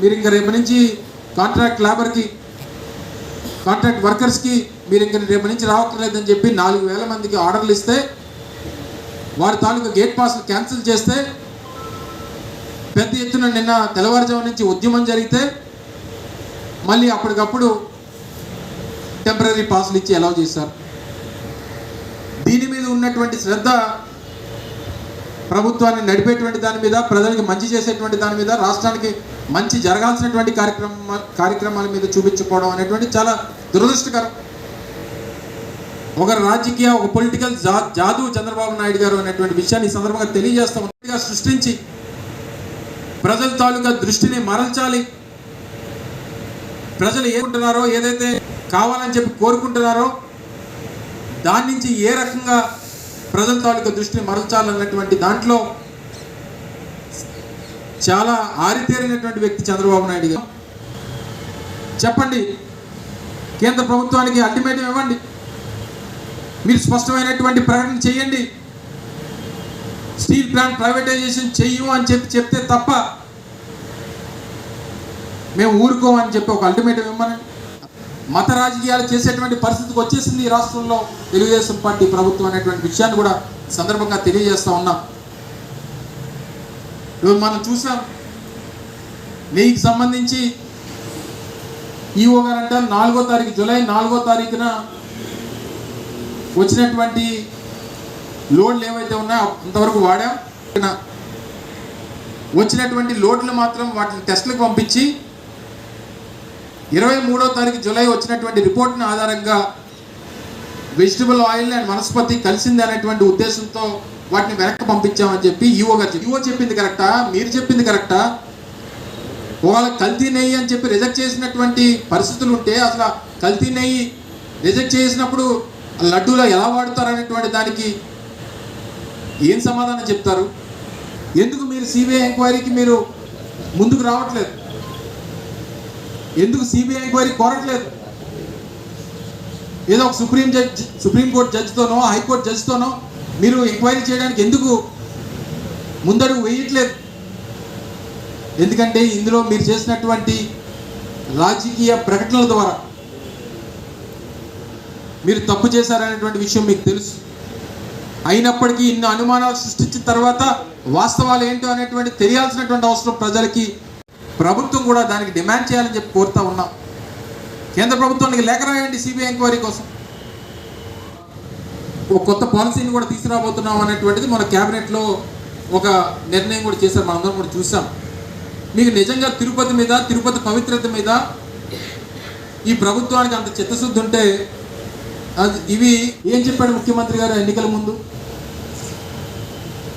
మీరు ఇంకా రేపు నుంచి కాంట్రాక్ట్ లేబర్కి కాంట్రాక్ట్ వర్కర్స్కి మీరు ఇంకా రేపు నుంచి రావట్లేదని చెప్పి నాలుగు వేల మందికి ఆర్డర్లు ఇస్తే వారి తాలూకా గేట్ పాస్లు క్యాన్సిల్ చేస్తే పెద్ద ఎత్తున నిన్న తెల్లవారుజాము నుంచి ఉద్యమం జరిగితే మళ్ళీ అప్పటికప్పుడు టెంపరీ పాస్లు ఇచ్చి అలౌ చేశారు. దీని మీద ఉన్నటువంటి శ్రద్ధ ప్రభుత్వాన్ని నడిపేటువంటి దాని మీద ప్రజలకు మంచి చేసేటువంటి దాని మీద రాష్ట్రానికి మంచి జరగాల్సినటువంటి కార్యక్రమ కార్యక్రమాల మీద చూపించుకోవడం అనేటువంటి చాలా దురదృష్టకరం. ఒక రాజకీయ ఒక పొలిటికల్ జా జాదు చంద్రబాబు నాయుడు గారు అనేటువంటి విషయాన్ని ఈ సందర్భంగా తెలియజేస్తాం సృష్టించి ప్రజల తాలూకా దృష్టిని మరల్చాలి. ప్రజలు ఏమంటున్నారో ఏదైతే కావాలని చెప్పి కోరుకుంటున్నారో దాని నుంచి ఏ రకంగా ప్రజల తాలూకా దృష్టిని మరల్చాలన్నటువంటి దాంట్లో చాలా ఆరితేరినటువంటి వ్యక్తి చంద్రబాబు నాయుడు గారు. చెప్పండి కేంద్ర ప్రభుత్వానికి అల్టిమేటం ఇవ్వండి. మీరు స్పష్టమైనటువంటి ప్రకటన చేయండి. స్టీల్ ప్లాంట్ ప్రైవేటైజేషన్ చెయ్యము అని చెప్పి చెప్తే తప్ప మేము ఊరుకోమని చెప్పి ఒక అల్టిమేటం ఇవ్వమని మత రాజకీయాలు చేసేటువంటి పరిస్థితికి వచ్చేసింది ఈ రాష్ట్రంలో తెలుగుదేశం పార్టీ ప్రభుత్వం అనేటువంటి విషయాన్ని కూడా సందర్భంగా తెలియజేస్తా ఉన్నాం. ఇప్పుడు మనం చూసాం. నెయ్యికి సంబంధించి ఈఓ గారు అంటారు నాలుగో తారీఖు జూలై నాలుగో తారీఖున వచ్చినటువంటి లోడ్లు ఏవైతే ఉన్నాయో అంతవరకు వాడాం. వచ్చినటువంటి లోడ్లు మాత్రం వాటిని టెస్టులకు పంపించి ఇరవై మూడో తారీఖు జూలై వచ్చినటువంటి రిపోర్ట్ని ఆధారంగా వెజిటబుల్ ఆయిల్ అండ్ వనస్పతి కలిసింది అనేటువంటి ఉద్దేశంతో వాటిని వెనక్కి పంపించామని చెప్పి ఈఓ గారు ఈఓ చెప్పింది కరెక్టా? మీరు చెప్పింది కరెక్టా? ఒకవేళ కల్తీ నెయ్యి అని చెప్పి రిజెక్ట్ చేసినటువంటి పరిస్థితులు ఉంటే అసలు కల్తీ నెయ్యి రిజెక్ట్ చేసినప్పుడు లడ్డూలో ఎలా వాడతారు అనేటువంటి దానికి ఏం సమాధానం చెప్తారు? ఎందుకు మీరు సిబిఐ ఎంక్వైరీకి మీరు ముందుకు రావట్లేదు? ఎందుకు సిబిఐ ఎంక్వైరీ కోరట్లేదు? ఏదో ఒక సుప్రీం జడ్జి సుప్రీంకోర్టు జడ్జితోనో హైకోర్టు జడ్జితోనో మీరు ఎంక్వైరీ చేయడానికి ఎందుకు ముందడుగు వేయట్లేదు? ఎందుకంటే ఇందులో మీరు చేసినటువంటి రాజకీయ ప్రకటనల ద్వారా మీరు తప్పు చేశారనేటువంటి విషయం మీకు తెలుసు. అయినప్పటికీ ఇన్ని అనుమానాలు సృష్టించిన తర్వాత వాస్తవాలు ఏంటో అనేటువంటి తెలియాల్సినటువంటి అవసరం ప్రజలకి. ప్రభుత్వం కూడా దానికి డిమాండ్ చేయాలని చెప్పి కోరుతా ఉన్నాం. కేంద్ర ప్రభుత్వానికి లేఖ రాయండి సిబిఐ ఎంక్వైరీ కోసం. ఒక కొత్త పాలసీని కూడా తీసుకురాబోతున్నాం అనేటువంటిది మన క్యాబినెట్లో ఒక నిర్ణయం కూడా చేశారు. మనందరం కూడా చూసాం మీకు నిజంగా తిరుపతి మీద తిరుపతి పవిత్రత మీద ఈ ప్రభుత్వానికి అంత చిత్తశుద్ధి ఉంటే అది ఇవి ఏం చెప్పాడు ముఖ్యమంత్రి గారు ఎన్నికల ముందు?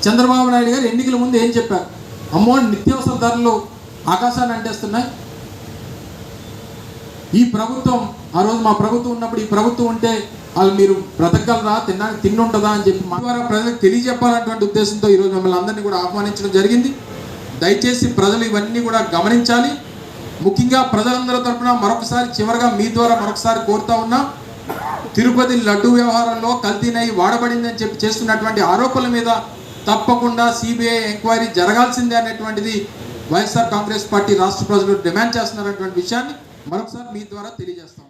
చంద్రబాబు నాయుడు గారు ఎన్నికల ముందు ఏం చెప్పారు? అమ్మో నిత్యావసర ధరలు ఆకాశాన్ని అంటేస్తున్నాయి. ఈ ప్రభుత్వం ఆ రోజు మా ప్రభుత్వం ఉన్నప్పుడు ఈ ప్రభుత్వం ఉంటే వాళ్ళు మీరు బ్రతకగలరా? తిన్నా తిన్నుంటదా అని చెప్పి మా ద్వారా ప్రజలకు తెలియజెప్పాలన్నటువంటి ఉద్దేశంతో ఈరోజు మిమ్మల్ని అందరినీ కూడా ఆహ్వానించడం జరిగింది. దయచేసి ప్రజలు ఇవన్నీ కూడా గమనించాలి. ముఖ్యంగా ప్రజలందరి తరపున మరొకసారి చివరిగా మీ ద్వారా మరొకసారి కోరుతా ఉన్నా తిరుపతి లడ్డు వ్యవహారంలో కల్తీనై వాడబడిందని చెప్పి చేస్తున్నటువంటి ఆరోపణల మీద తప్పకుండా సిబిఐ ఎంక్వైరీ జరగాల్సిందే అనేటువంటిది వైఎస్ఆర్ కాంగ్రెస్ పార్టీ రాష్ట్ర ప్రజలు డిమాండ్ చేస్తున్నారనేటువంటి విషయాన్ని మరొకసారి మీ ద్వారా తెలియజేస్తాం.